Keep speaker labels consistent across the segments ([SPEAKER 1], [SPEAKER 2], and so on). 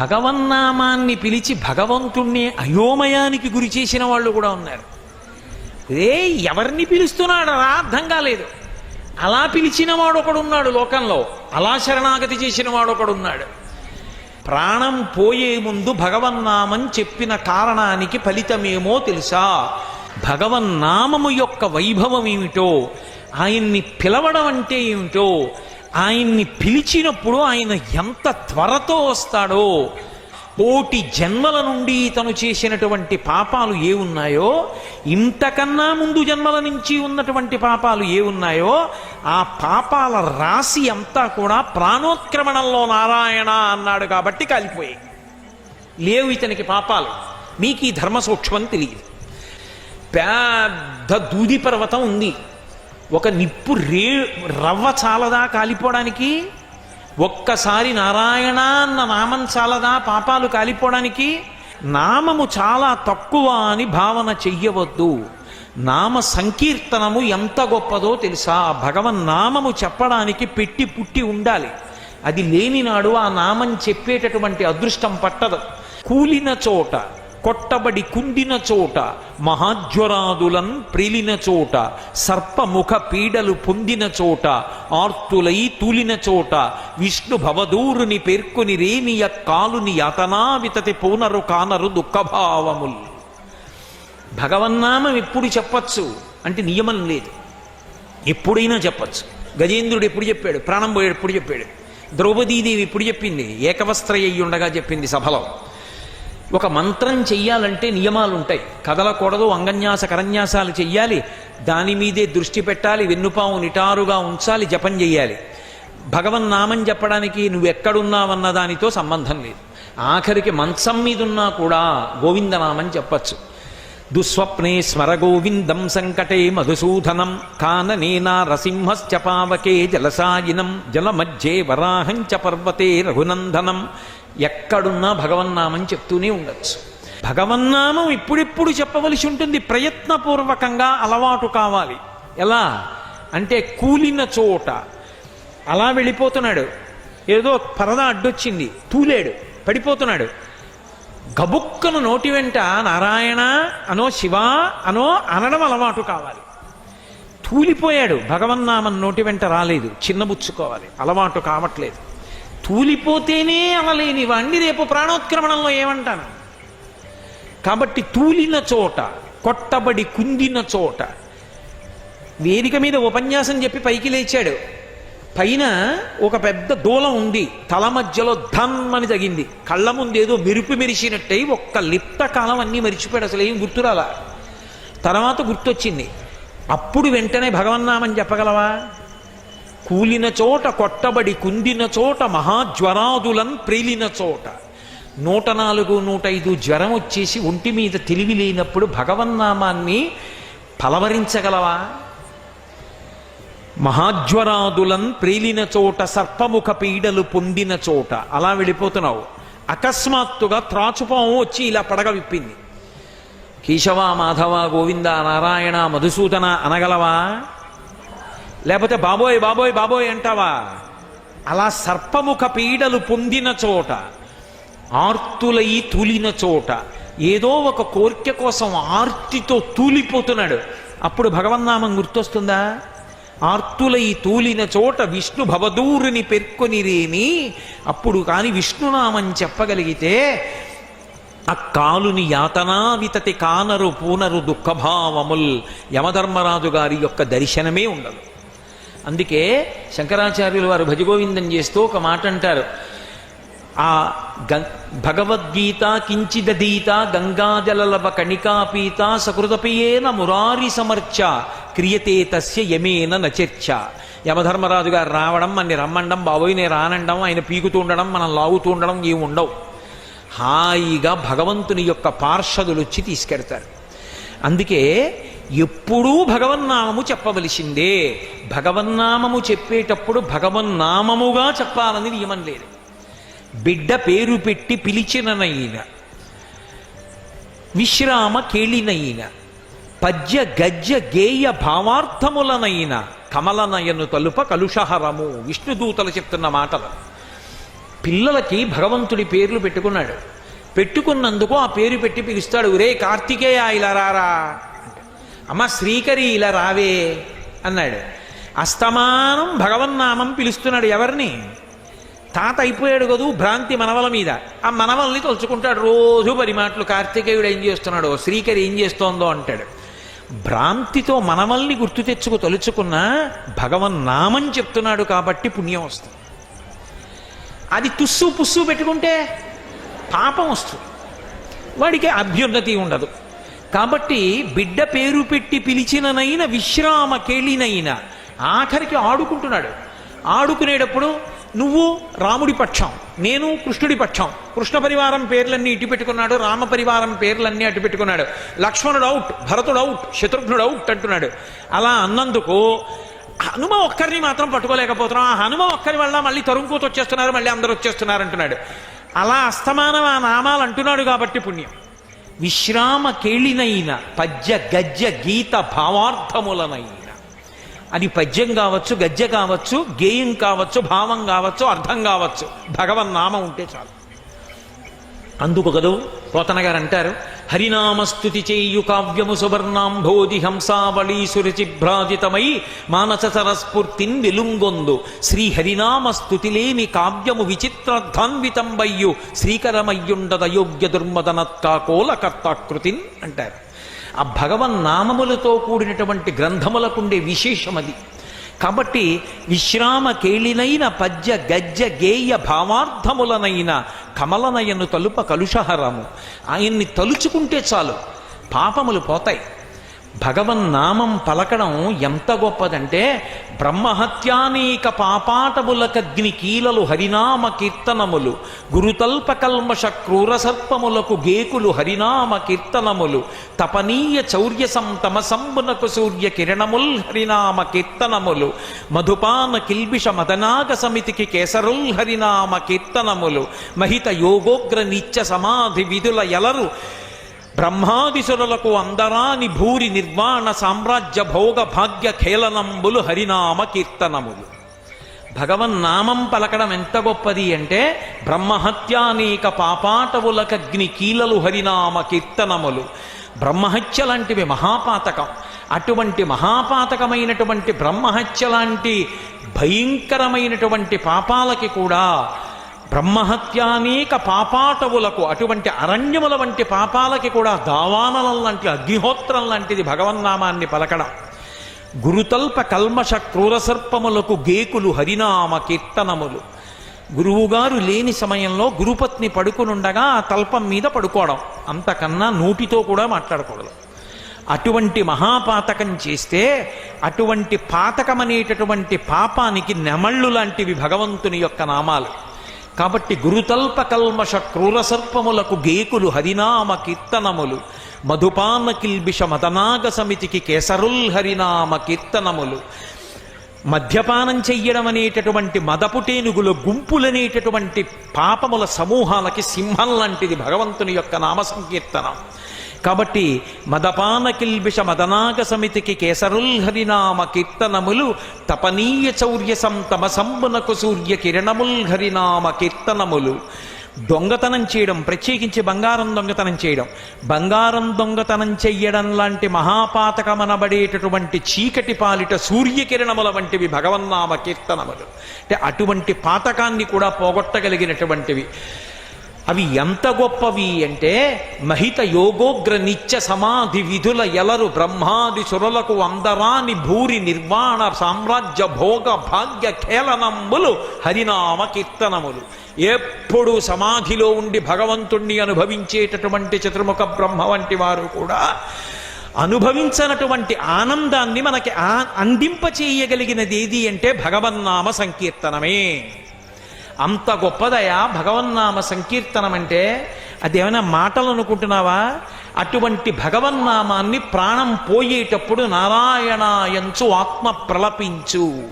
[SPEAKER 1] భగవన్నామాన్ని పిలిచి భగవంతుణ్ణి అయోమయానికి గురి చేసిన వాళ్ళు కూడా ఉన్నారు. రే ఎవరిని పిలుస్తున్నాడు? రా అర్థం కాలేదు. అలా పిలిచిన వాడొకడున్నాడు లోకంలో. అలా శరణాగతి చేసిన వాడొకడున్నాడు ప్రాణం పోయే ముందు భగవన్నామం చెప్పిన కారణానికి ఫలితమేమో తెలుసా? భగవన్నామము యొక్క వైభవం ఏమిటో? ఆయన్ని పిలవడం అంటే ఏమిటో? ఆయన్ని పిలిచినప్పుడు ఆయన ఎంత త్వరతో వస్తాడో కోటి జన్మల నుండి తను చేసినటువంటి పాపాలు ఏ ఉన్నాయో ఇంతకన్నా ముందు జన్మల నుంచి ఉన్నటువంటి పాపాలు ఏ ఉన్నాయో ఆ పాపాల రాశి అంతా కూడా ప్రాణోత్క్రమణంలో నారాయణ అన్నాడు కాబట్టి కాలిపోయాయి. లేవు ఇతనికి పాపాలు. మీకు ఈ ధర్మ సూక్ష్మం తెలియదు. పెద్ద దూది పర్వతం ఉంది. ఒక నిప్పు రే రవ్వ చాలదా కాలిపోవడానికి? ఒక్కసారి నారాయణ అన్న నామం చాలదా పాపాలు కాలిపోవడానికి? నామము చాలా తక్కువ అని భావన చెయ్యవద్దు. నామ సంకీర్తనము ఎంత గొప్పదో తెలుసా? భగవన్ నామము చెప్పడానికి పెట్టి పుట్టి ఉండాలి. అది లేని నాడు ఆ నామం చెప్పేటటువంటి అదృష్టం పట్టదు. కూలిన చోట కొట్టబడి కుండిన చోట మహాజ్వరాదులన్ ప్రిలిన చోట సర్పముఖ పీడలు పొందిన చోట ఆర్తులై తూలిన చోట విష్ణు భవదూరుని పేర్కొని రేనియ కాలుని యతనా వితతి పూనరు కానరు దుఃఖభావములు. భగవన్నామం ఎప్పుడు చెప్పచ్చు అంటే నియమం లేదు. ఎప్పుడైనా చెప్పచ్చు. గజేంద్రుడు ఎప్పుడు చెప్పాడు? ప్రాణం పోయాడు ఎప్పుడు చెప్పాడు? ద్రౌపదీదేవి ఎప్పుడు చెప్పింది? ఏకవస్త్ర చెప్పింది సభలో. ఒక మంత్రం చెయ్యాలంటే నియమాలు ఉంటాయి కదలకూడదు అంగన్యాస కరన్యాసాలు చెయ్యాలి. దాని మీదే దృష్టి పెట్టాలి వెన్నుపాము నిటారుగా ఉంచాలి జపం చెయ్యాలి. భగవన్నామం చెప్పడానికి నువ్వెక్కడున్నావన్న దానితో సంబంధం లేదు. ఆఖరికి మంచం మీదున్నా కూడా గోవిందనామం చెప్పచ్చు. దుస్వప్నే స్మర గోవిందం సంకటే మధుసూదనం కాననేనా రసింహశ్చ పావకే జలసాయినం జలమధ్యే వరాహం చ పర్వతే రఘునందనం ఎక్కడున్నా భగవన్నామం చెప్తూనే ఉండొచ్చు. భగవన్నామం ఇప్పుడిప్పుడు చెప్పవలసి ఉంటుంది. ప్రయత్నపూర్వకంగా అలవాటు కావాలి. ఎలా? అంటే కూలిన చోట. అలా వెళ్ళిపోతున్నాడు. ఏదో పరద అడ్డొచ్చింది. తూలేడు. పడిపోతున్నాడు. గబుక్కను నోటి వెంట నారాయణ అనో శివ అనో అనడం అలవాటు కావాలి. తూలిపోయాడు. భగవన్నామం నోటి వెంట రాలేదు. చిన్నబుచ్చుకోవాలి అలవాటు కావట్లేదు. తూలిపోతేనే అనలేని వాణ్ణి రేపు ప్రాణోత్క్రమణంలో ఏమంటాను? కాబట్టి తూలిన చోట కొట్టబడి కుందిన చోట వేదిక మీద ఉపన్యాసం చెప్పి పైకి లేచాడు. పైన ఒక పెద్ద దూలం ఉంది. తల మధ్యలో ధమ్ అని తగింది కళ్ళ ముందేదో మెరుపు మెరిచినట్టయి ఒక్క లిప్త కాలం అన్నీ మరిచిపోయాడు. అసలు ఏం గుర్తురాలా? తర్వాత గుర్తొచ్చింది. అప్పుడు వెంటనే భగవన్నామని చెప్పగలవా? కూలిన చోట కొట్టబడి కుందిన చోట మహాజ్వరాదులన్ ప్రేలిన చోట. నూట నాలుగు నూట ఐదు జ్వరం వచ్చేసి ఒంటి మీద తెలివి లేనప్పుడు భగవన్నామాన్ని పలవరించగలవా? మహాజ్వరాదులన్ ప్రేలిన చోట సర్పముఖ పీడలు పొందిన చోట. అలా వెళ్ళిపోతున్నావు. అకస్మాత్తుగా త్రాచుపాము వచ్చి ఇలా పడగ విప్పింది. కేశవ మాధవ గోవింద నారాయణ మధుసూదన అనగలవా? లేకపోతే బాబోయ్ బాబోయ్ బాబోయ్ అంటావా? అలా సర్పముఖ పీడలు పొందిన చోట ఆర్తులై తూలిన చోట ఏదో ఒక కోరిక కోసం ఆర్తితో తూలిపోతున్నాడు. అప్పుడు భగవన్నామం గుర్తొస్తుందా? ఆర్తులై తూలిన చోట విష్ణు భవదూరుని పెర్కొనిరేని అప్పుడు కాని విష్ణునామం చెప్పగలిగితే ఆ కాలుని యాతనా వితతి కానరు పూనరు దుఃఖభావముల్ యమధర్మరాజు గారి యొక్క దర్శనమే ఉండదు. అందుకే శంకరాచార్యులు వారు భజగోవిందం చేస్తూ ఒక మాట అంటారు. ఆ గ భగవద్గీత కించిదీత గంగాజలలవ కణికాపీత సకృతపియేన మురారి సమర్చ క్రియతే తస్య యమేన నచర్చ యమధర్మరాజు గారు రావడం మనని రమ్మండం బాబోయ్ నేను రానండం ఆయన పీకుతూ ఉండడం మనం లాగుతూ ఉండడం ఏమి ఉండవు. హాయిగా భగవంతుని యొక్క పార్షదులు వచ్చి తీసుకెడతారు. అందుకే ఎప్పుడూ భగవన్నామము చెప్పవలసిందే. భగవన్నామము చెప్పేటప్పుడు భగవన్నామముగా చెప్పాలని నియమం లేదు. బిడ్డ పేరు పెట్టి పిలిచిననైన విశ్రామ కేళినైన పద్య గజ్య గేయ భావార్థములనైన కమలనయను తలుప కలుషహరము విష్ణుదూతలు చెప్తున్న మాటలు. పిల్లలకి భగవంతుడి పేర్లు పెట్టుకున్నాడు. పెట్టుకున్నందుకు ఆ పేరు పెట్టి పిలుస్తాడు. ఒరే కార్తికేయ ఇలా రారా. అమ్మ శ్రీకరి ఇలా రావే అన్నాడు. అస్తమానం భగవన్నామం పిలుస్తున్నాడు ఎవరిని? తాత అయిపోయాడు కదూ భ్రాంతి మనవల మీద. ఆ మనవల్ని తలుచుకుంటాడు రోజు పది మాటలు కార్తికేయుడు ఏం చేస్తున్నాడో? శ్రీకరి ఏం చేస్తోందో అంటాడు. భ్రాంతితో మనవల్ని గుర్తు తెచ్చుకు తలుచుకున్నా భగవన్ నామం చెప్తున్నాడు కాబట్టి పుణ్యం వస్తుంది. అది తుస్సు పుస్సు పెట్టుకుంటే పాపం వస్తుంది. వాడికి అభ్యున్నతి ఉండదు. కాబట్టి బిడ్డ పేరు పెట్టి పిలిచిననైన విశ్రామ కేళినైన ఆఖరికి ఆడుకుంటున్నాడు. ఆడుకునేటప్పుడు నువ్వు రాముడి పక్షం నేను కృష్ణుడి పక్షం. కృష్ణ పరివారం పేర్లన్నీ ఇటు పెట్టుకున్నాడు రామ పరివారం పేర్లన్నీ అటు పెట్టుకున్నాడు. లక్ష్మణుడు అవుట్ భరతుడు అవుట్ శత్రుఘ్నుడు అవుట్ అంటున్నాడు. అలా అన్నందుకు హనుమ ఒక్కరిని మాత్రం పట్టుకోలేకపోతున్నాం ఆ హనుమ ఒక్కరి వల్ల మళ్ళీ తరుంకూత వచ్చేస్తున్నారు మళ్ళీ అందరూ వచ్చేస్తున్నారు అంటున్నాడు. అలా అస్తమానం ఆ నామాలు అంటున్నాడు కాబట్టి పుణ్యం. విశ్రామ కేళినైన పద్య గద్య గీత భావార్థములనైన. అది పద్యం కావచ్చు గద్య కావచ్చు గేయం కావచ్చు భావం కావచ్చు అర్థం కావచ్చు. భగవన్ నామం ఉంటే చాలు. అందుకు కదూ పోతన గారు అంటారు హరినామస్తుతి చేయు కావ్యము సువర్ణాంభోది హంసావళీ సురచిభ్రాజితమై మానస సరస్ఫూర్తిన్ వెలుంగొందు శ్రీ హరినామస్తుతి లేని కావ్యము విచిత్రధాన్వితంబయ్యు శ్రీకరమయ్యుండద యోగ్య దుర్మదనత్కాకోల కర్తాకృతిన్ అంటారు. ఆ భగవన్ నామములతో కూడినటువంటి గ్రంథములకుండే విశేషం అది కాబట్టి విశ్రామ కేళినైన పద్య గజ్య గేయ భావార్థములనైన కమలనయను తలుప కలుషహరము. ఆయన్ని తలుచుకుంటే చాలు పాపములు పోతాయి. భగవన్ నామం పలకడం ఎంత గొప్పదంటే బ్రహ్మహత్యానేక పాపాటములకగ్ని కీలలు హరినామ కీర్తనములు గురుతల్ప కల్మష క్రూర సర్పములకు గేకులు హరినామ కీర్తనములు తపనీయ చౌర్యసం తమసంబునకు సంబునకు సూర్య కిరణముల్ హరినామ కీర్తనములు మధుపాన కిల్బిష మదనాగ సమితికి కేసరుల్ హరినామ కీర్తనములు మహిత యోగోగ్ర నిత్య సమాధి విధుల ఎలరు బ్రహ్మాదిసురులకు అందరాని భూరి నిర్వాణ సామ్రాజ్య భోగ భాగ్య ఖేళనంబులు హరినామ కీర్తనములు. భగవన్ నామం పలకడం ఎంత గొప్పది అంటే బ్రహ్మహత్యానేక పాపాటవులకగ్ని కీలలు హరినామ కీర్తనములు. బ్రహ్మహత్య లాంటివి మహాపాతకం. అటువంటి మహాపాతకమైనటువంటి బ్రహ్మహత్య లాంటి భయంకరమైనటువంటి పాపాలకి కూడా బ్రహ్మహత్యానేక పాపాటవులకు అటువంటి అరణ్యముల వంటి పాపాలకి కూడా దావానలం లాంటి అగ్నిహోత్రం లాంటిది భగవన్నామాన్ని పలకడం. గురుతల్ప కల్మష క్రూరసర్పములకు గేకులు హరినామ కీర్తనములు. గురువుగారు లేని సమయంలో గురుపత్ని పడుకునుండగా ఆ తల్పం మీద పడుకోవడం. అంతకన్నా నోటితో కూడా మాట్లాడకూడదు. అటువంటి మహాపాతకం చేస్తే అటువంటి పాతకమనేటటువంటి పాపానికి నెమళ్ళు లాంటివి భగవంతుని యొక్క నామాలు. కాబట్టి గురుతల్ప కల్మష క్రూర సర్పములకు గేకులు హరినామ కీర్తనములు. మధుపాన కిల్బిష మదనాగ సమితికి కేసరుల్ హరినామ కీర్తనములు. మద్యపానం చెయ్యడం అనేటటువంటి మదపుటేనుగుల గుంపులనేటటువంటి పాపముల సమూహాలకి సింహం లాంటిది భగవంతుని యొక్క నామ సంకీర్తనం కాబట్టి మదపాన కిల్బిష మదనాగ సమితికి కేసరుల్ హరినామ కీర్తనములు తపనీయ చౌర్య సంతమ సంబునకు సూర్య కిరణముల్ హరినామ కీర్తనములు దొంగతనం చేయడం ప్రత్యేకించి బంగారం దొంగతనం చేయడం. బంగారం దొంగతనం చెయ్యడం లాంటి మహాపాతకమనబడేటటువంటి చీకటి పాలిట సూర్యకిరణముల వంటివి భగవన్నామ కీర్తనములు అంటే అటువంటి పాతకాన్ని కూడా పోగొట్టగలిగినటువంటివి. అవి ఎంత గొప్పవి అంటే మహిత యోగోగ్ర నిత్య సమాధి విధుల ఎలరు బ్రహ్మాది సురులకు అందరాని భూరి నిర్వాణ సామ్రాజ్య భోగ భాగ్య ఖేళనములు హరినామ కీర్తనములు. ఎప్పుడు సమాధిలో ఉండి భగవంతుణ్ణి అనుభవించేటటువంటి చతుర్ముఖ బ్రహ్మ వంటి వారు కూడా అనుభవించనటువంటి ఆనందాన్ని మనకి అందింపచేయగలిగినది ఏది అంటే భగవన్నామ సంకీర్తనమే. అంత గొప్పదయా? భగవన్నామ సంకీర్తనం అంటే అదేమైనా మాటలు అనుకుంటున్నావా అటువంటి భగవన్నామాన్ని ప్రాణం పోయేటప్పుడు నారాయణాయంచు ఆత్మ ప్రలపించు.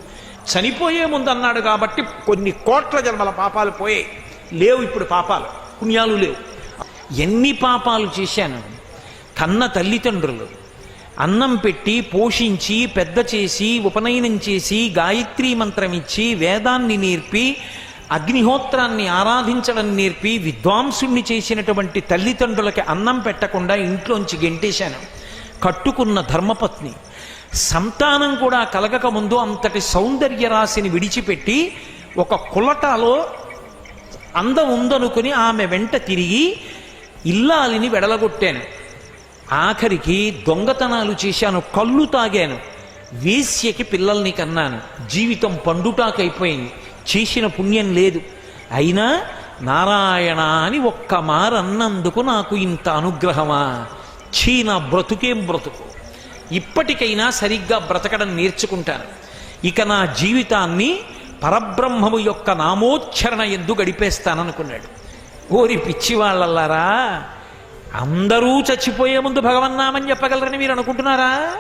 [SPEAKER 1] చనిపోయే ముందు అన్నాడు కాబట్టి కొన్ని కోట్ల జన్మల పాపాలు పోయాయి లేవు ఇప్పుడు పాపాలు. పుణ్యాలు లేవు. ఎన్ని పాపాలు చేశాను? కన్న తల్లిదండ్రులు. అన్నం పెట్టి పోషించి పెద్ద చేసి ఉపనయనం చేసి గాయత్రీ మంత్రం ఇచ్చి వేదాన్ని నేర్పి అగ్నిహోత్రాన్ని ఆరాధించడం నేర్పి విద్వాంసుణ్ణి చేసినటువంటి తల్లిదండ్రులకి అన్నం పెట్టకుండా ఇంట్లోంచి గెంటేశాను. కట్టుకున్న ధర్మపత్ని. సంతానం కూడా కలగక ముందు అంతటి సౌందర్య రాశిని విడిచిపెట్టి ఒక కులటాలో అందం ఉందనుకుని ఆమె వెంట తిరిగి ఇల్లాలిని వెడలగొట్టాను. ఆఖరికి దొంగతనాలు చేశాను కళ్ళు తాగాను. వేశ్యకి పిల్లల్ని కన్నాను. జీవితం పండుటాకైపోయింది. చేసిన పుణ్యం లేదు. అయినా నారాయణ అని ఒక్క మారన్నందుకు నాకు ఇంత అనుగ్రహమా? చీన బ్రతుకేం బ్రతుకు? ఇప్పటికైనా సరిగ్గా బ్రతకడం నేర్చుకుంటాను. ఇక నా జీవితాన్ని పరబ్రహ్మము యొక్క నామోచ్చరణ ఎందు గడిపేస్తాననుకున్నాడు. ఓరి పిచ్చివాళ్ళల్లారా అందరూ చచ్చిపోయే ముందు భగవన్నామని చెప్పగలరని మీరు అనుకుంటున్నారా?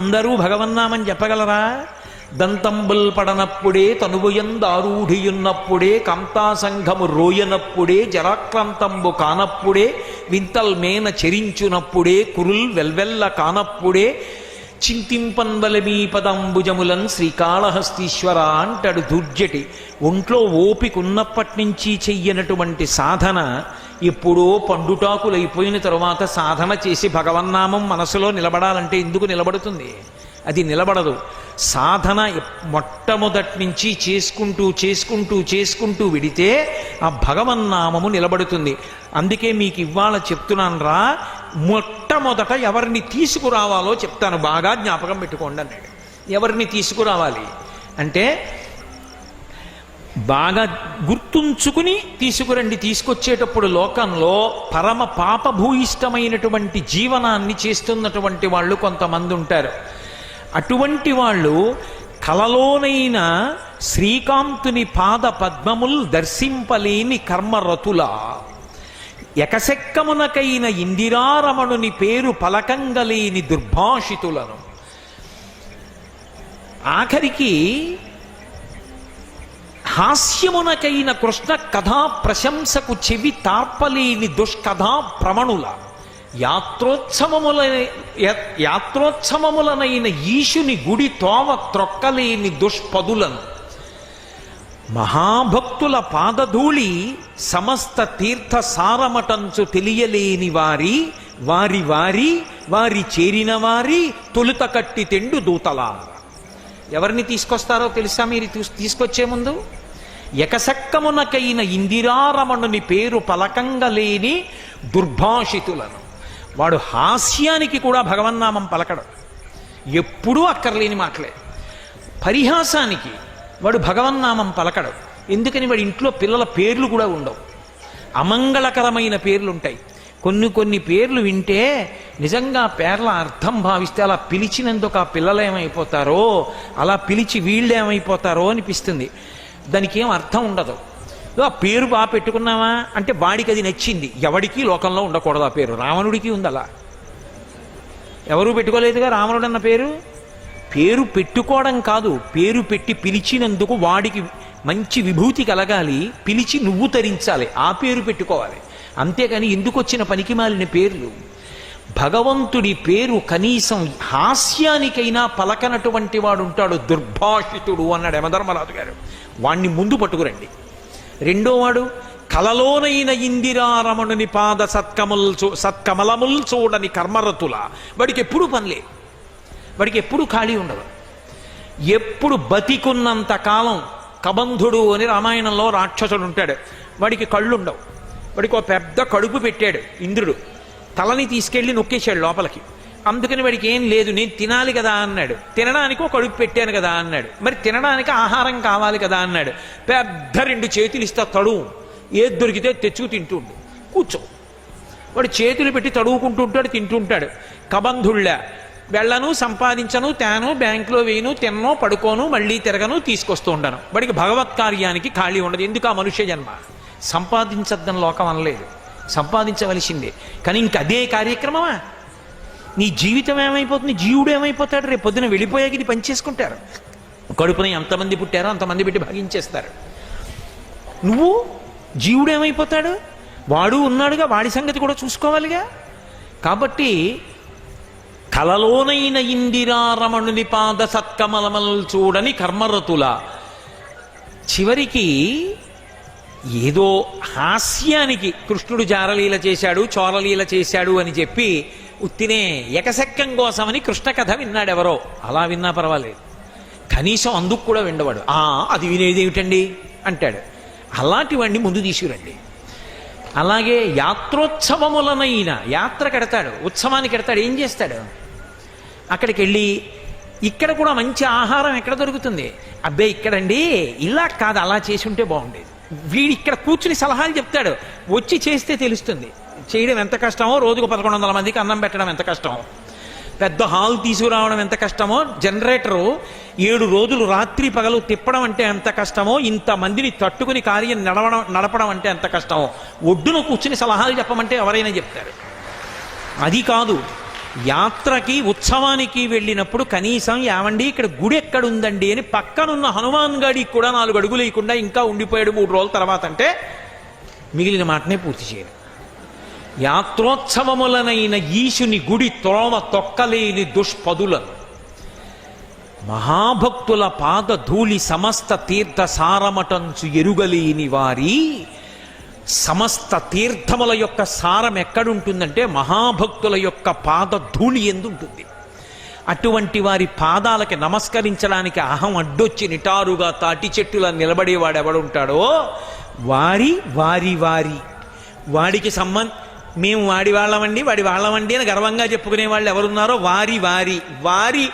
[SPEAKER 1] అందరూ భగవన్నామని చెప్పగలరా? దంతంబుల్ పడనప్పుడే తనువుయందారూఢియున్నప్పుడే కాంతాసంఘము రోయనప్పుడే జరాక్రాంతంబు కానప్పుడే వింతల్ మేన చెరించునప్పుడే కురుల్ వెల్వెల్ల కానప్పుడే చింతింపన్వలమీ పదంబుజములన్ శ్రీకాళహస్తీశ్వర అంటాడు దుర్జటి. ఒంట్లో ఓపికున్నప్పటి నుంచి చెయ్యనటువంటి సాధన ఎప్పుడో పండుటాకులైపోయిన తరువాత సాధన చేసి భగవన్నామం మనసులో నిలబడాలంటే ఎందుకు నిలబడుతుంది? అది నిలబడదు. సాధన మొట్టమొదటి నుంచి చేసుకుంటూ చేసుకుంటూ చేసుకుంటూ విడితే ఆ భగవన్నామము నిలబడుతుంది. అందుకే మీకు ఇవాళ చెప్తున్నాను రా మొట్టమొదట ఎవరిని తీసుకురావాలో చెప్తాను. బాగా జ్ఞాపకం పెట్టుకోండి అన్నాడు. ఎవరిని తీసుకురావాలి? అంటే బాగా గుర్తుంచుకుని తీసుకురండి. తీసుకొచ్చేటప్పుడు లోకంలో పరమ పాపభూయిష్టమైనటువంటి జీవనాన్ని చేస్తున్నటువంటి వాళ్ళు కొంతమంది ఉంటారు. అటువంటి వాళ్ళు కలలోనైన శ్రీకాంతుని పాద పద్మముల్ దర్శింపలేని కర్మరతుల. ఎకసెక్కమునకైన ఇందిరారమణుని పేరు పలకంగలేని దుర్భాషితులను. ఆఖరికి హాస్యమునకైన కృష్ణ కథా ప్రశంసకు చెవి తార్పలేని దుష్కథా ప్రమణుల. యాత్రోత్సవములైన యాత్రోత్సవములనైన ఈశుని గుడి తోవ త్రొక్కలేని దుష్పదులను. మహాభక్తుల పాదధూళి సమస్త తీర్థ సారమటంచు తెలియలేని వారి వారి వారి వారి చేరిన వారి తొలుత కట్టి తెండు దూతలార. ఎవరిని తీసుకొస్తారో తెలుసా మీరు తీసుకొచ్చే ముందు? ఎకసక్కమునకైన ఇందిరారమణుని పేరు పలకంగలేని దుర్భాషితులను. వాడు హాస్యానికి కూడా భగవన్నామం పలకడు. ఎప్పుడూ అక్కర్లేని మాటలే. పరిహాసానికి వాడు భగవన్నామం పలకడు. ఎందుకని వాడి ఇంట్లో పిల్లల పేర్లు కూడా ఉండవు. అమంగళకరమైన పేర్లు ఉంటాయి కొన్ని కొన్ని పేర్లు వింటే నిజంగా పేర్ల అర్థం భావిస్తే అలా పిలిచినందుకు ఆ పిల్లలు ఏమైపోతారో అలా పిలిచి వీళ్ళు ఏమైపోతారో అనిపిస్తుంది. దానికి ఏం అర్థం ఉండదు. ఆ పేరు బాగా పెట్టుకున్నావా? అంటే వాడికి అది నచ్చింది. ఎవడికి లోకంలో ఉండకూడదు ఆ పేరు. రావణుడికి ఉంది అలా. ఎవరూ పెట్టుకోలేదుగా రావణుడు అన్న పేరు? పేరు పెట్టుకోవడం కాదు. పేరు పెట్టి పిలిచినందుకు వాడికి మంచి విభూతి కలగాలి. పిలిచి నువ్వు తరించాలి. ఆ పేరు పెట్టుకోవాలి. అంతేగాని ఎందుకు వచ్చిన పనికి మాలిన పేర్లు? భగవంతుడి పేరు కనీసం హాస్యానికైనా పలకనటువంటి వాడు ఉంటాడు దుర్భాషితుడు అన్నాడు యమధర్మరాజు గారు. వాణ్ణి ముందు పట్టుకురండి. రెండోవాడు కలలోనైన ఇందిరారమణుని పాద సత్కముల్ చూ సత్కమలముల్ చూడని కర్మరతుల. వాడికి ఎప్పుడు పనిలే వాడికి ఎప్పుడు ఖాళీ ఉండదు. ఎప్పుడు బతికున్నంత కాలం కబంధుడు అని రామాయణంలో రాక్షసుడు ఉంటాడు. వాడికి కళ్ళుండవు వాడికి ఒక పెద్ద కడుపు పెట్టాడు ఇంద్రుడు. తలని తీసుకెళ్ళి నొక్కేశాడు లోపలికి. అందుకని వాడికి ఏం లేదు నేను తినాలి కదా అన్నాడు. తినడానికి ఒక కడుపు పెట్టాను కదా అన్నాడు. మరి తినడానికి ఆహారం కావాలి కదా అన్నాడు. పెద్ద రెండు చేతులు ఇస్తా తడువు ఏది దొరికితే తెచ్చుకు తింటుండు కూర్చో. వాడు చేతులు పెట్టి తడువుకుంటూ ఉంటాడు తింటుంటాడు కబంధుళ్ళ వెళ్ళను సంపాదించను తేను బ్యాంకులో వేయను తిన్నో పడుకోను మళ్ళీ తిరగను తీసుకొస్తూ ఉండను. వాడికి భగవత్ కార్యానికి ఖాళీ ఉండదు. ఎందుకు ఆ మనుష్య జన్మ? సంపాదించద్దని లోకం అనలేదు. సంపాదించవలసిందే. కానీ ఇంక అదే కార్యక్రమమా? నీ జీవితం ఏమైపోతుంది? జీవుడు ఏమైపోతాడు? రేపు పొద్దున వెళ్ళిపోయాక ఇది పనిచేసుకుంటారు. కడుపున ఎంతమంది పుట్టారో అంతమంది పెట్టి భాగించేస్తారు. నువ్వు జీవుడు ఏమైపోతాడు? వాడు ఉన్నాడుగా వాడి సంగతి కూడా చూసుకోవాలిగా? కాబట్టి కలలోనైన ఇందిరారమణుని పాద సత్కమలమలు చూడని కర్మరతుల చివరికి ఏదో హాస్యానికి కృష్ణుడు జారలీల చేశాడు చోరలీల చేశాడు అని చెప్పి ఉత్తినే ఎకసెక్కం కోసమని కృష్ణ కథ విన్నాడు ఎవరో అలా విన్నా పర్వాలేదు. కనీసం అందుకు కూడా విండవాడు. ఆ అది వినేది ఏమిటండి? అంటాడు. అలాంటి వాడిని ముందు తీసుకురండి. అలాగే యాత్రోత్సవములనైన యాత్ర కడతాడు ఉత్సవానికి కడతాడు ఏం చేస్తాడు? అక్కడికి వెళ్ళి ఇక్కడ కూడా మంచి ఆహారం ఎక్కడ దొరుకుతుంది? అబ్బే ఇక్కడండి ఇలా కాదు అలా చేసి ఉంటే బాగుండేది. వీడు ఇక్కడ కూర్చుని సలహాలు చెప్తాడు. వచ్చి చేస్తే తెలుస్తుంది. చేయడం ఎంత కష్టమో? రోజుకు పదకొండు వందల మందికి అన్నం పెట్టడం ఎంత కష్టమో? పెద్ద హాల్ తీసుకురావడం ఎంత కష్టమో? జనరేటరు ఏడు రోజులు రాత్రి పగలు తిప్పడం అంటే ఎంత కష్టమో? ఇంతమందిని తట్టుకుని కార్యం నడవడం నడపడం అంటే ఎంత కష్టమో? ఒడ్డున కూర్చుని సలహాలు చెప్పమంటే ఎవరైనా చెప్తారు. అది కాదు. యాత్రకి ఉత్సవానికి వెళ్ళినప్పుడు కనీసం ఏమండి ఇక్కడ గుడి ఎక్కడుందండి అని పక్కనున్న హనుమాన్ గడికి కూడా నాలుగు అడుగులు లేకుండా ఇంకా ఉండిపోయాడు మూడు రోజుల తర్వాత అంటే మిగిలిన మాటనే పూర్తి చేయరు యాత్రోత్సవములనైన ఈశుని గుడి త్రోమ తొక్కలేని దుష్పదులను. మహాభక్తుల పాద ధూళి సమస్త తీర్థ సారమటంచు ఎరుగలేని వారి సమస్త తీర్థముల యొక్క సారం ఎక్కడుంటుందంటే మహాభక్తుల యొక్క పాద ధూళి ఎందుంటుంది? అటువంటి వారి పాదాలకి నమస్కరించడానికి అహం అడ్డొచ్చి నిటారుగా తాటి చెట్టులా నిలబడేవాడు ఎవడుంటాడో వారి వారి వారి. వాడికి సంబంధ మేము వాడి వాళ్ళమండి వాడి వాళ్ళమండి అని గర్వంగా చెప్పుకునే వాళ్ళు ఎవరున్నారో వారి వారి. వారి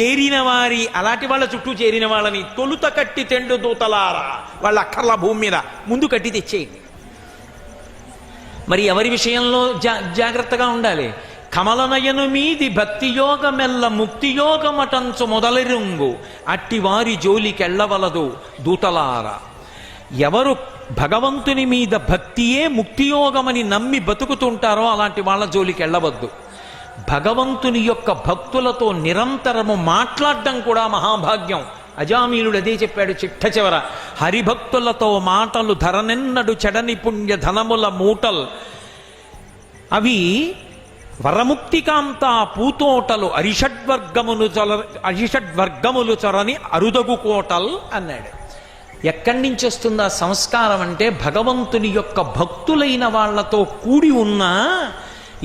[SPEAKER 1] చేరిన వారి అలాంటి వాళ్ళ చుట్టూ చేరిన వాళ్ళని తొలుత కట్టి తెండు దూతలారా. వాళ్ళ అక్కర్ల భూమి మీద ముందు కట్టి తెచ్చేయండి. మరి ఎవరి విషయంలో జా జాగ్రత్తగా ఉండాలి? కమలనయను మీది భక్తి యోగమెల్ల ముక్తి యోగమటంచు మొదలెరుంగు. అట్టి వారి జోలికెళ్ళవలదు దూతలారా. ఎవరు భగవంతుని మీద భక్తియే ముక్తియోగమని నమ్మి బతుకుతుంటారో అలాంటి వాళ్ళ జోలికి వెళ్ళవద్దు భగవంతుని యొక్క భక్తులతో నిరంతరము మాట్లాడడం కూడా మహాభాగ్యం. అజామీలుడు అదే చెప్పాడు చిట్ట చివర. హరిభక్తులతో మాటలు ధరనెన్నడు చెడని పుణ్య ధనముల మూటల్. అవి వరముక్తికాంత పూతోటలు అరిషడ్వర్గములు చొల అరిషడ్వర్గములు చొరని అరుదగు కోటల్ అన్నాడు. ఎక్కడి నుంచి వస్తుంది ఆ సంస్కారం అంటే భగవంతుని యొక్క భక్తులైన వాళ్ళతో కూడి ఉన్నా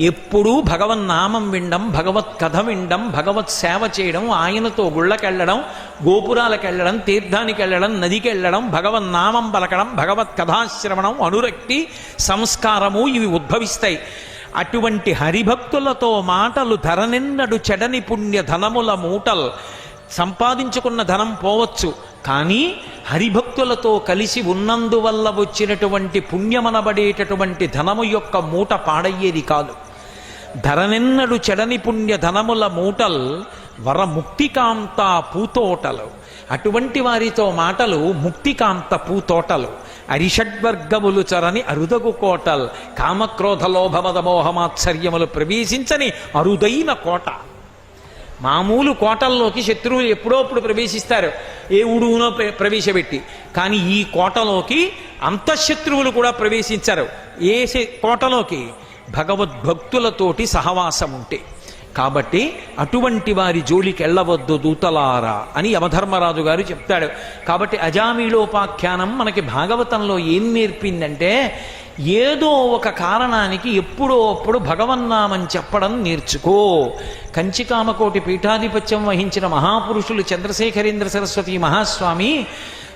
[SPEAKER 1] ఎప్పుడూ భగవన్నామం వినడం భగవత్ కథ వినడం భగవత్ సేవ చేయడం ఆయనతో గుళ్ళకెళ్ళడం గోపురాలకెళ్ళడం తీర్థానికి వెళ్ళడం నదికి వెళ్ళడం భగవన్నామం పలకడం భగవత్ కథాశ్రవణం అనురక్తి సంస్కారము ఇవి ఉద్భవిస్తాయి. అటువంటి హరిభక్తులతో మాటలు ధరనిన్నడు చెడని పుణ్య ధనముల మూటల్. సంపాదించుకున్న ధనం పోవచ్చు. కానీ హరిభక్తులతో కలిసి ఉన్నందువల్ల వచ్చినటువంటి పుణ్యమనబడేటటువంటి ధనము యొక్క మూట పాడయ్యేది కాదు. ధరనెన్నడు చెడని పుణ్య ధనముల మూటల్ వరముక్తికాంత పూతోటలు. అటువంటి వారితో మాటలు ముక్తికాంత పూతోటలు. అరిషడ్వర్గములు చరని అరుదగు కోటల్. కామక్రోధ లోభమదమోహమాత్సర్యములు ప్రవేశించని అరుదైన కోట. మామూలు కోటల్లోకి శత్రువులు ఎప్పుడోప్పుడు ప్రవేశిస్తారు. ఏ ఉడువునో ప్ర- ప్రవేశపెట్టి. కానీ ఈ కోటలోకి అంతఃశత్రువులు కూడా ప్రవేశించరు. ఏ కోటలోకి? భగవద్భక్తులతోటి సహవాసం ఉంటే కాబట్టి అటువంటి వారి జోలికి వెళ్ళవద్దు దూతలారా అని యమధర్మరాజు గారు చెప్తాడు. కాబట్టి అజామీలోపాఖ్యానం మనకి భాగవతంలో ఏం నేర్పిందంటే ఏదో ఒక కారణానికి ఎప్పుడో అప్పుడు భగవన్నామని చెప్పడం నేర్చుకో. కంచికామకోటి పీఠాధిపత్యం వహించిన మహాపురుషులు చంద్రశేఖరేంద్ర సరస్వతి మహాస్వామి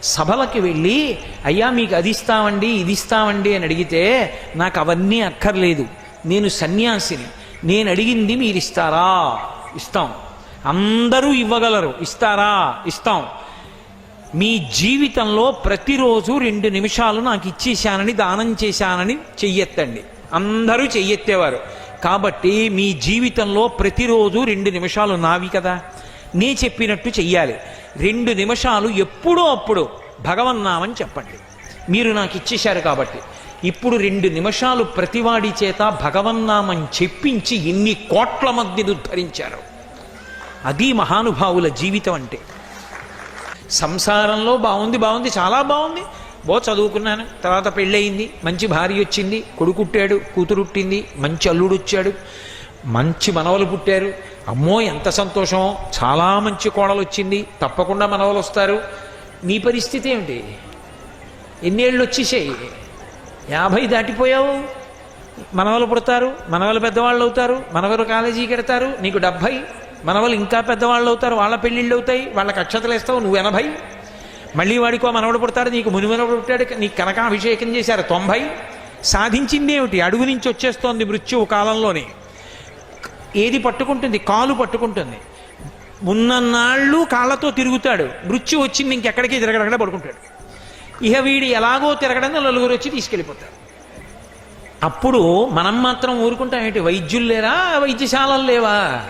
[SPEAKER 1] సభలకి వెళ్ళి అయ్యా మీకు అది ఇస్తామండి ఇది ఇస్తామండి అని అడిగితే నాకు అవన్నీ అక్కర్లేదు. నేను సన్యాసిని. నేను అడిగింది మీరు ఇస్తారా? ఇస్తాం. అందరూ ఇవ్వగలరు. ఇస్తారా? ఇస్తాం. మీ జీవితంలో ప్రతిరోజు రెండు నిమిషాలు నాకు ఇచ్చేశానని దానం చేశానని చెయ్యెత్తండి. అందరూ చెయ్యెత్తేవారు. కాబట్టి మీ జీవితంలో ప్రతిరోజు రెండు నిమిషాలు నావి కదా. నే చెప్పినట్టు చెయ్యాలి. రెండు నిమిషాలు ఎప్పుడో అప్పుడు భగవన్నామని చెప్పండి. మీరు నాకు ఇచ్చేశారు కాబట్టి. ఇప్పుడు రెండు నిమిషాలు ప్రతివాడి చేత భగవన్నామని చెప్పించి ఎన్ని కోట్ల మధ్య ఉద్ధరించారు అది మహానుభావుల జీవితం అంటే. సంసారంలో బాగుంది బాగుంది చాలా బాగుంది. బో చదువుకున్నాను తర్వాత పెళ్ళయింది మంచి భార్య వచ్చింది కొడుకుట్టాడు కూతురుట్టింది మంచి అల్లుడు వచ్చాడు మంచి మనవలు పుట్టారు. అమ్మో ఎంత సంతోషమో చాలా మంచి కోడలు వచ్చింది తప్పకుండా మనవలు వస్తారు నీ పరిస్థితి ఏమిటి? ఎన్నేళ్ళు వచ్చేసాయి యాభై దాటిపోయావు? మనవలు పుడతారు మనవలు పెద్దవాళ్ళు అవుతారు మనవలు కాలేజీకి ఎడతారు నీకు డెబ్భై? మన వాళ్ళు ఇంకా పెద్దవాళ్ళు అవుతారు వాళ్ళ పెళ్ళిళ్ళు అవుతాయి వాళ్ళకి అక్షతలు ఇస్తావు నువ్వు ఎనభై. మళ్ళీ వాడికో మనవడు పుడతాడు నీకు మునిమనవడు పుట్టాడు నీకు కనకాభిషేకం చేశారు తొంభై. సాధించింది ఏమిటి? అడుగు నుంచి వచ్చేస్తోంది మృత్యువు కాలంలోనే. ఏది పట్టుకుంటుంది? కాలు పట్టుకుంటుంది. ఉన్నన్నాళ్ళు కాళ్ళతో తిరుగుతాడు. మృత్యు వచ్చింది ఇంకెక్కడికి? తిరగడక్కడ పడుకుంటాడు. ఇక వీడు ఎలాగో తిరగడం నలుగురు వచ్చి తీసుకెళ్ళిపోతారు. అప్పుడు మనం మాత్రం ఊరుకుంటాం ఏంటి? వైద్యులు లేరా? వైద్యశాలలు లేవా?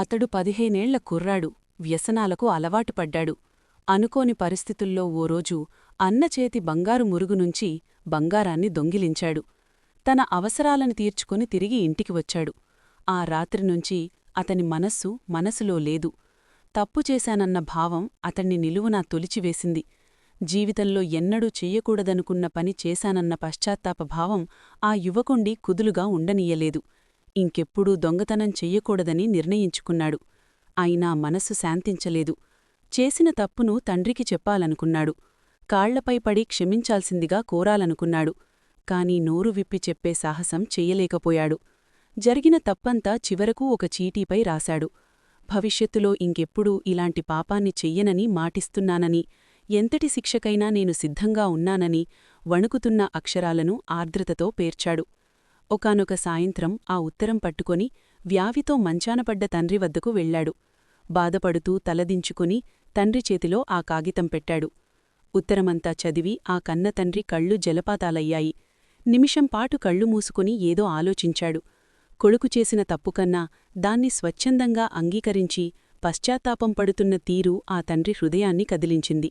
[SPEAKER 2] అతడు పదిహేనేళ్ళ కుర్రాడు వ్యసనాలకు అలవాటుపడ్డాడు అనుకోని పరిస్థితుల్లో ఓ రోజు అన్నచేతి బంగారు మురుగునుంచి బంగారాన్ని దొంగిలించాడు. తన అవసరాలను తీర్చుకుని తిరిగి ఇంటికి వచ్చాడు. ఆ రాత్రినుంచి అతని మనస్సు మనసులో లేదు. తప్పు చేశానన్న భావం అతణ్ణి నిలువునా తొలిచివేసింది. జీవితంలో ఎన్నడూ చెయ్యకూడదనుకున్న పని చేశానన్న పశ్చాత్తాప భావం ఆ యువకుండి కుదులుగా ఉండనీయలేదు. ఇంకెప్పుడూ దొంగతనం చెయ్యకూడదని నిర్ణయించుకున్నాడు. అయినా మనస్సు శాంతించలేదు. చేసిన తప్పును తండ్రికి చెప్పాలనుకున్నాడు. కాళ్ళపై పడి క్షమించాల్సిందిగా కోరాలనుకున్నాడు. కాని నోరు విప్పి చెప్పే సాహసం చెయ్యలేకపోయాడు. జరిగిన తప్పంతా చివరకు ఒక చీటీపై రాశాడు. భవిష్యత్తులో ఇంకెప్పుడూ ఇలాంటి పాపాన్ని చెయ్యనని మాటిస్తున్నానని ఎంతటి శిక్షకైనా నేను సిద్ధంగా ఉన్నానని వణుకుతున్న అక్షరాలను ఆర్ద్రతతో పేర్చాడు. ఒకానొక సాయంత్రం ఆ ఉత్తరం పట్టుకొని వ్యావితో మంచానపడ్డ తండ్రి వద్దకు వెళ్ళాడు బాధపడుతూ తలదించుకుని తండ్రి చేతిలో ఆ కాగితం పెట్టాడు. ఉత్తరమంతా చదివి ఆ కన్న తండ్రి కళ్ళు జలపాతాలయ్యాయి. నిమిషంపాటు కళ్ళు మూసుకుని ఏదో ఆలోచించాడు. కొడుకు చేసిన తప్పుకన్నా దాన్ని స్వచ్ఛందంగా అంగీకరించి పశ్చాత్తాపం పడుతున్న తీరు ఆ తండ్రి హృదయాన్ని కదిలించింది.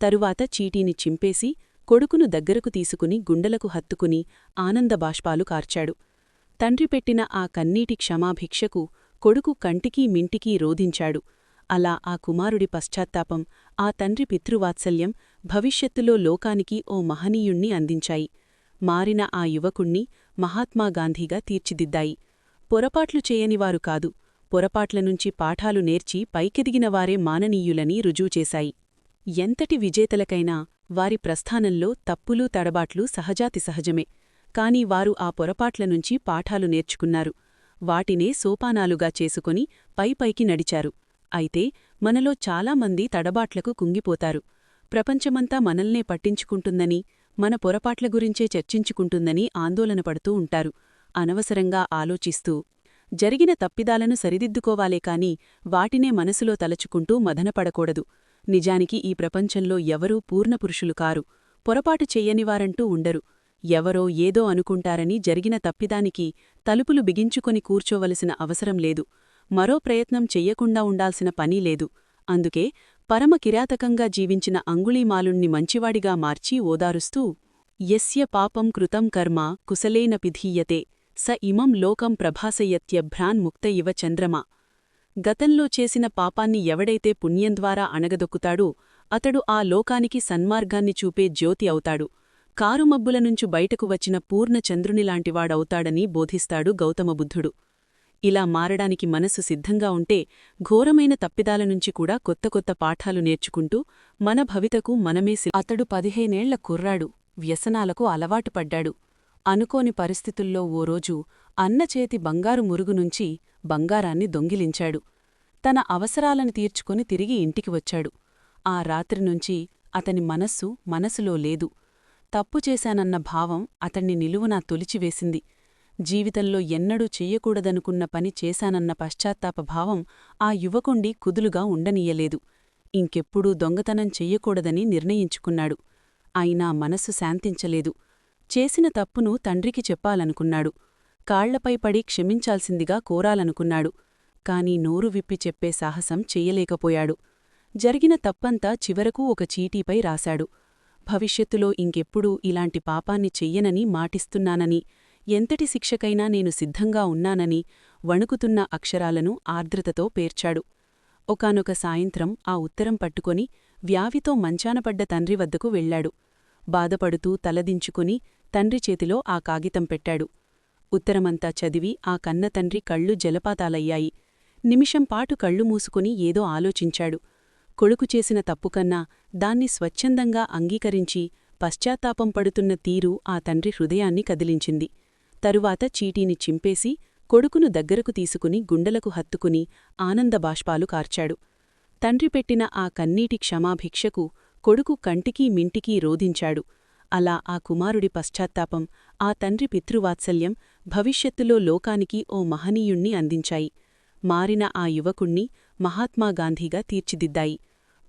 [SPEAKER 2] తరువాత చీటీని చింపేసి కొడుకును దగ్గరకు తీసుకుని గుండెలకు హత్తుకుని ఆనందబాష్పాలు కార్చాడు. తండ్రి పెట్టిన ఆ కన్నీటి క్షమాభిక్షకు కొడుకు కంటికీ మింటికీ రోధించాడు. అలా ఆ కుమారుడి పశ్చాత్తాపం ఆ తండ్రి పితృవాత్సల్యం భవిష్యత్తులో లోకానికి ఓ మహనీయుణ్ణి అందించాయి. మారిన ఆ యువకుణ్ణి మహాత్మాగాంధీగా తీర్చిదిద్దాయి. పొరపాట్లు చేయనివారు కాదు పొరపాట్లనుంచి పాఠాలు నేర్చి పైకెదిగినవారే మాననీయులని రుజువుచేశాయి ఎంతటి విజేతలకైనా వారి ప్రస్థానంలో తప్పులు తడబాట్లు సహజాతి సహజమే. కాని వారు ఆ పొరపాట్లనుంచి పాఠాలు నేర్చుకున్నారు. వాటినే సోపానాలుగా చేసుకుని పైపైకి నడిచారు. అయితే మనలో చాలామంది తడబాట్లకు కుంగిపోతారు. ప్రపంచమంతా మనల్నే పట్టించుకుంటుందని మన పొరపాట్ల గురించే చర్చించుకుంటుందని ఆందోళనపడుతూ ఉంటారు. అనవసరంగా ఆలోచిస్తూ జరిగిన తప్పిదాలను సరిదిద్దుకోవాలే కాని వాటినే మనసులో తలచుకుంటూ మదనపడకూడదు. నిజానికి ఈ ప్రపంచంలో ఎవరూ పూర్ణపురుషులు కారు. పొరపాటు చెయ్యనివారంటూ ఉండరు. ఎవరో ఏదో అనుకుంటారని జరిగిన తప్పిదానికి తలుపులు బిగించుకొని కూర్చోవలసిన అవసరం లేదు. మరో ప్రయత్నం చెయ్యకుండా ఉండాల్సిన పనీ లేదు. అందుకే పరమ కిరాతకంగా జీవించిన అంగుళీమాలుణ్ణి మంచివాడిగా మార్చి ఓదారుస్తూ యస్య పాపం కృతం కర్మ కుశలేన పిధీయతే స ఇమం లోకం ప్రభాసయత్యభ్రాన్ముక్త ఇవ చంద్రమా. గతంలో చేసిన పాపాన్ని ఎవడైతే పుణ్యం ద్వారా అణగదొక్కుతాడో అతడు ఆ లోకానికి సన్మార్గాన్ని చూపే జ్యోతి అవుతాడు. కారుమబ్బుల నుంచి బయటకు వచ్చిన పూర్ణ చంద్రునిలాంటివాడవుతాడని బోధిస్తాడు గౌతమబుద్ధుడు. ఇలా మారడానికి మనసు సిద్ధంగా ఉంటే ఘోరమైన తప్పిదాల నుంచి కూడా కొత్త కొత్త పాఠాలు నేర్చుకుంటూ మన భవితకు మనమేసి అతడు పదిహేనేళ్ళ కుర్రాడు వ్యసనాలకు అలవాటుపడ్డాడు అనుకోని పరిస్థితుల్లో ఓ రోజు అన్నచేతి బంగారు మురుగు నుంచి బంగారాన్ని దొంగిలించాడు. తన అవసరాలను తీర్చుకొని తిరిగి ఇంటికి వచ్చాడు. ఆ రాత్రి నుంచి అతని మనస్సు మనసులో లేదు. తప్పు చేశానన్న భావం అతణ్ణి నిలువునా తొలిచివేసింది. జీవితంలో ఎన్నడూ చెయ్యకూడదనుకున్న పని చేశానన్న పశ్చాత్తాప భావం ఆ యువకుండి కుదులుగా ఉండనీయలేదు. ఇంకెప్పుడూ దొంగతనం చెయ్యకూడదని నిర్ణయించుకున్నాడు. అయినా మనస్సు శాంతించలేదు. చేసిన తప్పును తండ్రికి చెప్పాలనుకున్నాడు. కాళ్ళపై పడి క్షమించాల్సిందిగా కోరాలనుకున్నాడు. కాని నోరు విప్పి చెప్పే సాహసం చెయ్యలేకపోయాడు జరిగిన తప్పంతా చివరకు ఒక చీటీపై రాశాడు. భవిష్యత్తులో ఇంకెప్పుడూ ఇలాంటి పాపాన్ని చెయ్యనని మాటిస్తున్నానని ఎంతటి శిక్షకైనా నేను సిద్ధంగా ఉన్నానని వణుకుతున్న అక్షరాలను ఆర్ద్రతతో పేర్చాడు. ఒకానొక సాయంత్రం ఆ ఉత్తరం పట్టుకొని వ్యావితో మంచానపడ్డ తండ్రి వద్దకు వెళ్ళాడు బాధపడుతూ తలదించుకుని తండ్రి చేతిలో ఆ కాగితం పెట్టాడు. ఉత్తరమంతా చదివి ఆ కన్నతండ్రి కళ్ళు జలపాతాలయ్యాయి. నిమిషంపాటు కళ్ళు మూసుకుని ఏదో ఆలోచించాడు. కొడుకు చేసిన తప్పుకన్నా దాన్ని స్వచ్ఛందంగా అంగీకరించి పశ్చాత్తాపం పడుతున్న తీరు ఆ తండ్రి హృదయాన్ని కదిలించింది. తరువాత చీటీని చింపేసి కొడుకును దగ్గరకు తీసుకుని గుండెలకు హత్తుకుని ఆనందబాష్పాలు కార్చాడు. తండ్రి పెట్టిన ఆ కన్నీటి క్షమాభిక్షకు కొడుకు కంటికీ మింటికీ రోధించాడు. అలా ఆ కుమారుడి పశ్చాత్తాపం ఆ తండ్రి పితృవాత్సల్యం భవిష్యత్తులో లోకానికి ఓ మహనీయుణ్ణి అందించాయి. మారిన ఆ యువకుణ్ణి మహాత్మాగాంధీగా తీర్చిదిద్దాయి.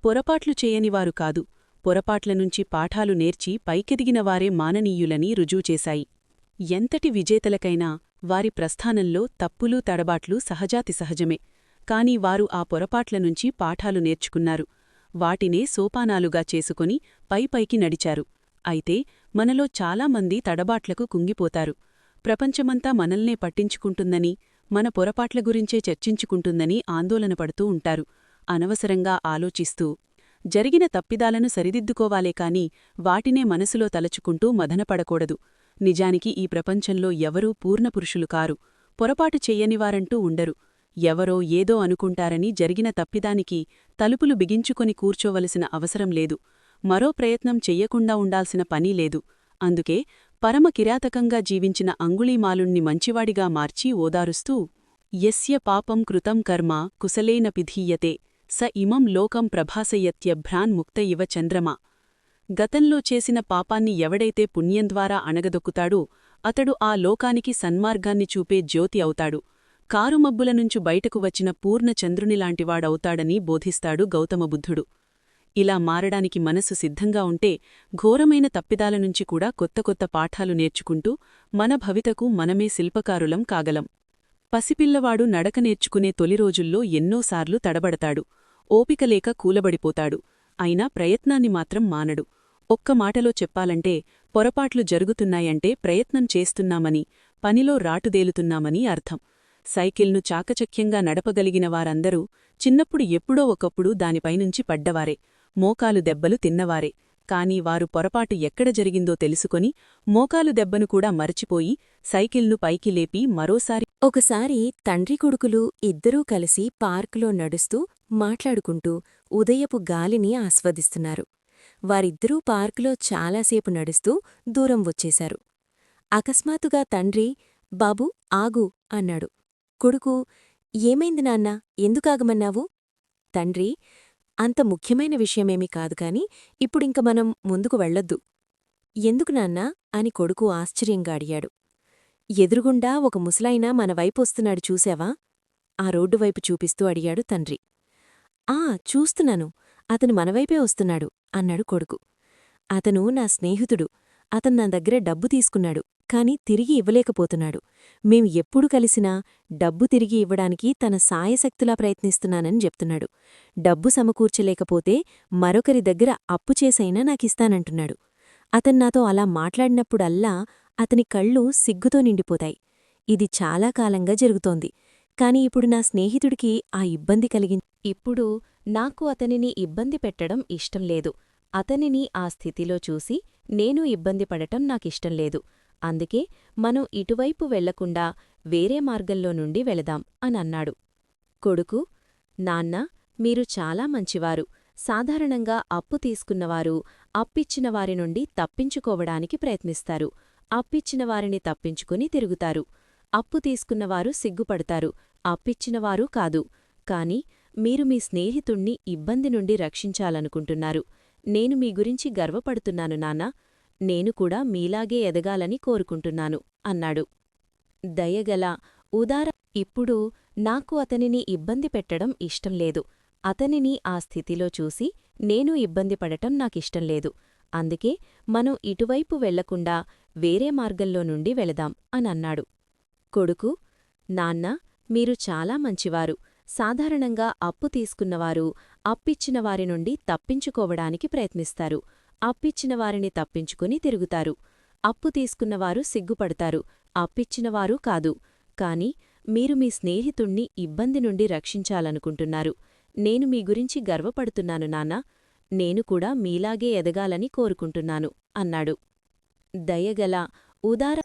[SPEAKER 2] పొరపాట్లు చేయనివారు కాదు పొరపాట్లనుంచి పాఠాలు నేర్చి పైకెదిగినవారే మాననీయులని రుజువుచేశాయి ఎంతటి విజేతలకైనా వారి ప్రస్థానంలో తప్పులు తడబాట్లు సహజాతి సహజమే. కాని వారు ఆ పొరపాట్లనుంచి పాఠాలు నేర్చుకున్నారు. వాటినే సోపానాలుగా చేసుకుని పైపైకి నడిచారు. అయితే మనలో చాలామంది తడబాట్లకు కుంగిపోతారు. ప్రపంచమంతా మనల్నే పట్టించుకుంటుందని మన పొరపాట్ల గురించే చర్చించుకుంటుందని ఆందోళనపడుతూ ఉంటారు. అనవసరంగా ఆలోచిస్తూ జరిగిన తప్పిదాలను సరిదిద్దుకోవాలే కాని వాటినే మనసులో తలచుకుంటూ మదనపడకూడదు. నిజానికి ఈ ప్రపంచంలో ఎవరూ పూర్ణపురుషులు కారు. పొరపాటు చెయ్యనివారంటూ ఉండరు. ఎవరో ఏదో అనుకుంటారని జరిగిన తప్పిదానికి తలుపులు బిగించుకొని కూర్చోవలసిన అవసరం లేదు. మరో ప్రయత్నం చెయ్యకుండా ఉండాల్సిన పని లేదు. అందుకే పరమ కిరాతకంగా జీవించిన అంగుళీమాలుణ్ణి మంచివాడిగా మార్చి ఓదారుస్తూ యస్య పాపం కృతం కర్మ కుశలేన పిధీయతే స ఇమం లోకం ప్రభాసయత్యభ్రాన్ముక్త ఇవ చంద్రమా. గతంలో చేసిన పాపాన్ని ఎవడైతే పుణ్యం ద్వారా అణగదొక్కుతాడో అతడు ఆ లోకానికి సన్మార్గాన్ని చూపే జ్యోతి అవుతాడు. కారుమబ్బులనుంచు బయటకు వచ్చిన పూర్ణచంద్రునిలాంటివాడవుతాడని బోధిస్తాడు గౌతమబుద్ధుడు. ఇలా మారడానికి మనసు సిద్ధంగా ఉంటే ఘోరమైన తప్పిదాల నుంచి కూడా కొత్త కొత్త పాఠాలు నేర్చుకుంటూ మన భవితకు మనమే శిల్పకారులం కాగలం. పసిపిల్లవాడు నడక నేర్చుకునే తొలి రోజుల్లో ఎన్నోసార్లు తడబడతాడు. ఓపికలేక కూలబడిపోతాడు. అయినా ప్రయత్నాన్ని మాత్రం మానడు. ఒక్క మాటలో చెప్పాలంటే పొరపాట్లు జరుగుతున్నాయంటే ప్రయత్నం చేస్తున్నామని పనిలో రాటుదేలుతున్నామని అర్థం. సైకిల్ను చాకచక్యంగా నడపగలిగిన వారందరూ చిన్నప్పుడు ఎప్పుడో ఒకప్పుడు దానిపైనుంచి పడ్డవారే. మోకాలు దెబ్బలు తిన్నవారే. కాని వారు పొరపాటు ఎక్కడ జరిగిందో తెలుసుకొని మోకాలు దెబ్బను కూడా మరచిపోయి సైకిల్ను పైకి లేపి మరోసారి
[SPEAKER 3] ఒకసారి తండ్రి కొడుకులు ఇద్దరూ కలిసి పార్కులో నడుస్తూ మాట్లాడుకుంటూ ఉదయపు గాలిని ఆస్వాదిస్తున్నారు. వారిద్దరూ పార్కులో చాలాసేపు నడుస్తూ దూరం వచ్చేశారు. అకస్మాత్తుగా తండ్రి బాబూ ఆగు అన్నాడు. కొడుకు ఏమైంది నాన్నా? ఎందుకాగమన్నావు తండ్రి అంత ముఖ్యమైన విషయమేమీ కాదు కాని ఇప్పుడింక మనం ముందుకు వెళ్ళొద్దు. ఎందుకు నాన్నా? అని కొడుకు ఆశ్చర్యంగా అడిగాడు. ఎదురుగుండా ఒక ముసలాయన మన వైపు వస్తున్నాడు చూశావా? ఆ రోడ్డు వైపు చూపిస్తూ అడిగాడు తండ్రి. ఆ చూస్తున్నాను. అతను మనవైపే వస్తున్నాడు అన్నాడు కొడుకు. అతను నా స్నేహితుడు. అతను నా దగ్గర డబ్బు తీసుకున్నాడు. కాని తిరిగి ఇవ్వలేకపోతున్నాడు. మేం ఎప్పుడు కలిసినా డబ్బు తిరిగి ఇవ్వడానికి తన సాయశక్తులా ప్రయత్నిస్తున్నానని చెప్తున్నాడు. డబ్బు సమకూర్చలేకపోతే మరొకరి దగ్గర అప్పు చేసైనా నాకిస్తానంటున్నాడు. అతను నాతో అలా మాట్లాడినప్పుడల్లా అతని కళ్ళు సిగ్గుతో నిండిపోతాయి. ఇది చాలా కాలంగా జరుగుతోంది. కాని ఇప్పుడు నా స్నేహితుడికి ఆ ఇబ్బంది కలిగిం ఇప్పుడు నాకు అతనిని ఇబ్బంది పెట్టడం ఇష్టం లేదు. అతనిని ఆ స్థితిలో చూసి నేను ఇబ్బంది పడటం నాకిష్టం లేదు. అందుకే మనం ఇటువైపు వెళ్ళకుండా వేరే మార్గంలో నుండి వెళదాం అనన్నాడు కొడుకు నాన్న మీరు చాలా మంచివారు. సాధారణంగా అప్పు తీసుకున్నవారు అప్పిచ్చిన వారి నుండి తప్పించుకోవడానికి ప్రయత్నిస్తారు. అప్పిచ్చిన వారిని తప్పించుకుని తిరుగుతారు. అప్పు తీసుకున్నవారు సిగ్గుపడతారు. అప్పిచ్చినవారు కాదు. కాని మీరు మీ స్నేహితుణ్ణి ఇబ్బంది నుండి రక్షించాలనుకుంటున్నారు. నేను మీ గురించి గర్వపడుతున్నాను నాన్నా. నేను కూడా మీలాగే ఎదగాలని కోరుకుంటున్నాను అన్నాడు. దయగల ఉదార ఇప్పుడు నాకు అతనిని ఇబ్బంది పెట్టడం ఇష్టం లేదు. అతనిని ఆ స్థితిలో చూసి నేను ఇబ్బంది పడటం నాకిష్టం లేదు. అందుకే మనం ఇటువైపు వెళ్ళకుండా వేరే మార్గంలో నుండి వెళదాం అనన్నాడు కొడుకు నాన్న మీరు చాలా మంచివారు. సాధారణంగా అప్పు తీసుకున్నవారు అప్పిచ్చిన వారి నుండి తప్పించుకోవడానికి ప్రయత్నిస్తారు. అప్పిచ్చిన వారిని తప్పించుకుని తిరుగుతారు. అప్పు తీసుకున్నవారు సిగ్గుపడతారు. అప్పిచ్చినవారు కాదు. కాని మీరు మీ స్నేహితుణ్ణి ఇబ్బంది నుండి రక్షించాలనుకుంటున్నారు. నేను మీ గురించి గర్వపడుతున్నాను నాన్నా. నేను కూడా మీలాగే ఎదగాలని కోరుకుంటున్నాను అన్నాడు. దయగల ఉదార